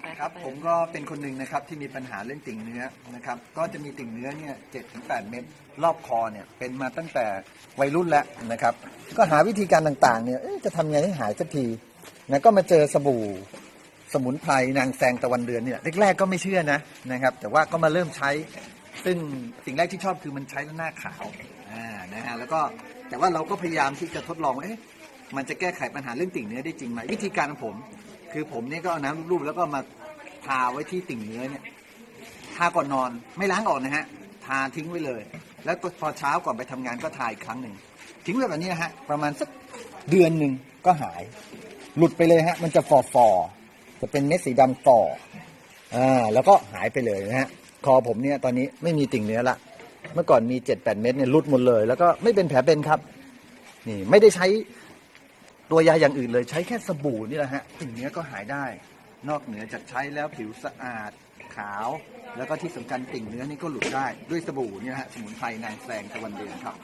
ไปครับไปผมก็เป็นคนหนึ่งนะครับที่มีปัญหาเรื่องติ่งเนื้อนะครับ ก็จะมีติ่งเนื้อเนี่ยเจ็ดถึงแปดเม็ดรอบคอเนี่ยเป็นมาตั้งแต่วัยรุ่นแล้วนะครับ ก็หาวิธีการต่างๆเนี่ยเอ๊ะจะทำไงให้หายสักทีนะก็มาเจอสบู่สมุนไพรนางแซงตะวันเดือนเนี่ยแรกๆก็ไม่เชื่อนะนะครับ แต่ว่าก็มาเริ่มใช้ ซึ่งสิ่งแรกที่ชอบคือมันใช้แล้วหน้าขาวอ่านะฮะแล้วก็แต่ว่าเราก็พยายามที่จะทดลองว่าเอ๊ะมันจะแก้ไขปัญหาเรื่องติ่งเนื้อได้จริงไหมวิธีการของผม คือผมเนี่ยก็เอาน้ำรูปๆแล้วก็มาทาไว้ที่ติ่งเนื้อเนี่ยทาก่อนนอนไม่ล้างออกนะฮะทาทิ้งไว้เลย แล้วพอเช้าก่อนไปทำงานก็ทาอีกครั้งหนึ่งทิ้งไว้แบบนี้นะฮะประมาณสักเดือนหนึ่งก็หาย หลุดไปเลยฮะ มันจะฟอฟอจะเป็นเม็ดสีดำฝ่ออ่าแล้วก็หายไปเลยนะฮะคอผมเนี่ยตอนนี้ไม่มีติ่งเนื้อละเมื่อก่อนมีเจ็ดแปดเม็ดเนี่ยหลุดหมดเลย แล้วก็ไม่เป็นแผลเป็นครับ นี่ไม่ได้ใช้ ตัวยาอย่างอื่นเลยใช้แค่สบู่นี่แหละฮะติ่งเนื้อก็หายได้ นอกเหนือจากใช้แล้วผิวสะอาดขาว แล้วก็ที่สำคัญติ่งเนื้อนี่ก็หลุดได้ด้วยสบู่นี่นะฮะสมุนไพรนางแสงตะวันเดือนครับ